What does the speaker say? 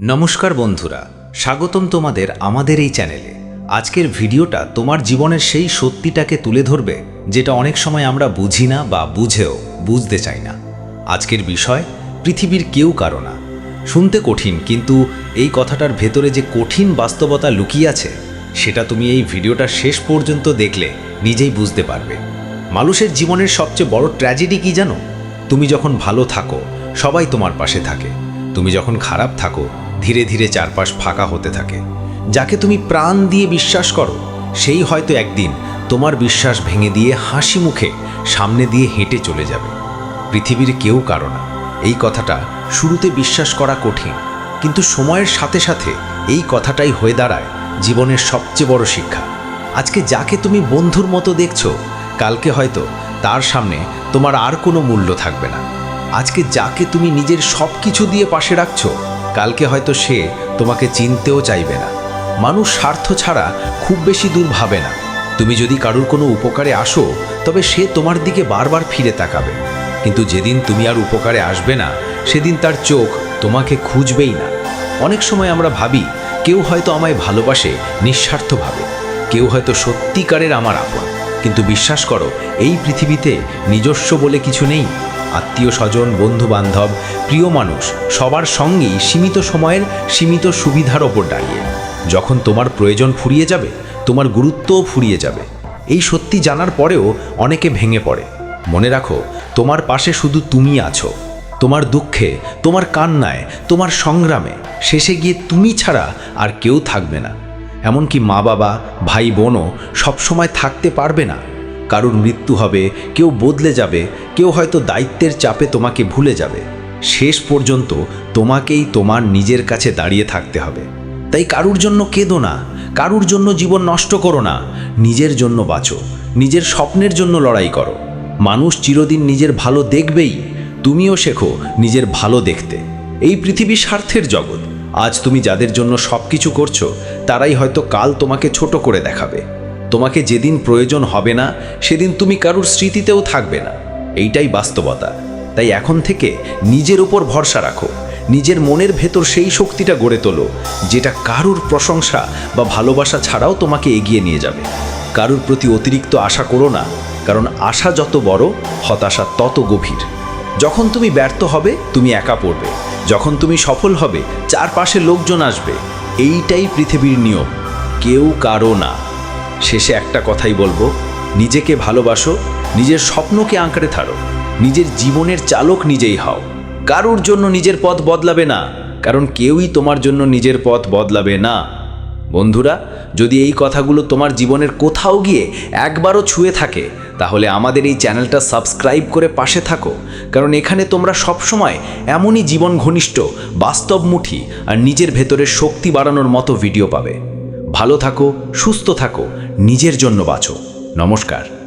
নমস্কার বন্ধুরা, স্বাগতম তোমাদের আমাদের এই চ্যানেলে। আজকের ভিডিওটা তোমার জীবনের সেই সত্যিটাকে তুলে ধরবে, যেটা অনেক সময় আমরা বুঝি না বা বুঝেও বুঝতে চাই না। আজকের বিষয়, পৃথিবীর কেউ কারও না। শুনতে কঠিন, কিন্তু এই কথাটার ভেতরে যে কঠিন বাস্তবতা লুকিয়ে আছে, সেটা তুমি এই ভিডিওটা শেষ পর্যন্ত দেখলে নিজেই বুঝতে পারবে। মানুষের জীবনের সবচেয়ে বড় ট্র্যাজেডি কি জানো? তুমি যখন ভালো থাকো, সবাই তোমার পাশে থাকে। তুমি যখন খারাপ থাকো ধীরে ধীরে চারপাশ ফাঁকা হতে থাকে। যাকে তুমি প্রাণ দিয়ে বিশ্বাস করো, সেই হয়তো একদিন তোমার বিশ্বাস ভেঙে দিয়ে হাসি মুখে সামনে দিয়ে হেঁটে চলে যাবে। পৃথিবীর কেউ কারও না। এই কথাটা শুরুতে বিশ্বাস করা কঠিন, কিন্তু সময়ের সাথে সাথে এই কথাটাই হয়ে দাঁড়ায় জীবনের সবচেয়ে বড় শিক্ষা। আজকে যাকে তুমি বন্ধুর মতো দেখছ, কালকে হয়তো তার সামনে তোমার আর কোনো মূল্য থাকবে না। আজকে যাকে তুমি নিজের সব কিছু দিয়ে পাশে রাখছো কালকে হয়তো সে তোমাকে চিনতেও চাইবে না। মানুষ স্বার্থ ছাড়া খুব বেশি দূর ভাবে না। তুমি যদি কারুর কোনো উপকারে আসো, তবে সে তোমার দিকে বারবার ফিরে তাকাবে। কিন্তু যেদিন তুমি আর উপকারে আসবে না, সেদিন তার চোখ তোমাকে খুঁজবেই না। অনেক সময় আমরা ভাবি, কেউ হয়তো আমায় ভালোবাসে নিঃস্বার্থভাবে কেউ হয়তো সত্যিকারের আমার আপন। কিন্তু বিশ্বাস করো, এই পৃথিবীতে নিজস্ব বলে কিছু নেই। আত্মীয় স্বজন বন্ধু বান্ধব প্রিয় মানুষ, সবার সঙ্গেই সীমিত সময়ের সীমিত সুবিধার ওপর দাঁড়িয়ে। যখন তোমার প্রয়োজন ফুরিয়ে যাবে, তোমার গুরুত্বও ফুরিয়ে যাবে। এই সত্যি জানার পরেও অনেকে ভেঙে পড়ে। মনে রাখো, তোমার পাশে শুধু তুমি আছো। তোমার দুঃখে, তোমার কান্নায়, তোমার সংগ্রামে, শেষে গিয়ে তুমি ছাড়া আর কেউ থাকবে না। এমনকি মা বাবা ভাই বোনও সবসময় থাকতে পারবে না। কারুর মৃত্যু হবে, কেউ বদলে যাবে, কেউ হয়তো দায়িত্বের চাপে তোমাকে ভুলে যাবে। শেষ পর্যন্ত তোমাকেই তোমার নিজের কাছে দাঁড়িয়ে থাকতে হবে। তাই কারুর জন্য কেঁদো না, কারুর জন্য জীবন নষ্ট করো না, নিজের জন্য বাঁচো, নিজের স্বপ্নের জন্য লড়াই করো। মানুষ চিরদিন নিজের ভালো দেখবেই, তুমিও শেখো নিজের ভালো দেখতে। এই পৃথিবী স্বার্থের জগৎ, আজ তুমি যাদের জন্য সব কিছু করছ, তারাই হয়তো কাল তোমাকে ছোট করে দেখাবে। তোমাকে যেদিন প্রয়োজন হবে না, সেদিন তুমি কারুর স্মৃতিতেও থাকবে না। এইটাই বাস্তবতা। তাই এখন থেকে নিজের উপর ভরসা রাখো। নিজের মনের ভেতর সেই শক্তিটা গড়ে তোলো, যেটা কারুর প্রশংসা বা ভালোবাসা ছাড়াও তোমাকে এগিয়ে নিয়ে যাবে। কারুর প্রতি অতিরিক্ত আশা করো না, কারণ আশা যত বড়, হতাশা তত গভীর। যখন তুমি ব্যর্থ হবে, তুমি একা পড়বে। যখন তুমি সফল হবে, চারপাশে লোকজন আসবে। এইটাই পৃথিবীর নিয়ম। কেউ কারও না। শেষে একটা কথাই বলব, নিজেকে ভালোবাসো, নিজের স্বপ্নকে আঁকড়ে থারো, নিজের জীবনের চালক নিজেই হও। কারুর জন্য নিজের পথ বদলাবে না, কারণ কেউই তোমার জন্য নিজের পথ বদলাবে না। বন্ধুরা, যদি এই কথাগুলো তোমার জীবনের কোথাও গিয়ে একবারও ছুঁয়ে থাকে, তাহলে আমাদের এই চ্যানেলটা সাবস্ক্রাইব করে পাশে থাকো, কারণ এখানে তোমরা সবসময় এমনই জীবন ঘনিষ্ঠ বাস্তবমুখী আর নিজের ভেতরে শক্তি বাড়ানোর মতো ভিডিও পাবে। ভালো থাকো সুস্থ থাকো নিজের জন্য বাঁচো। নমস্কার।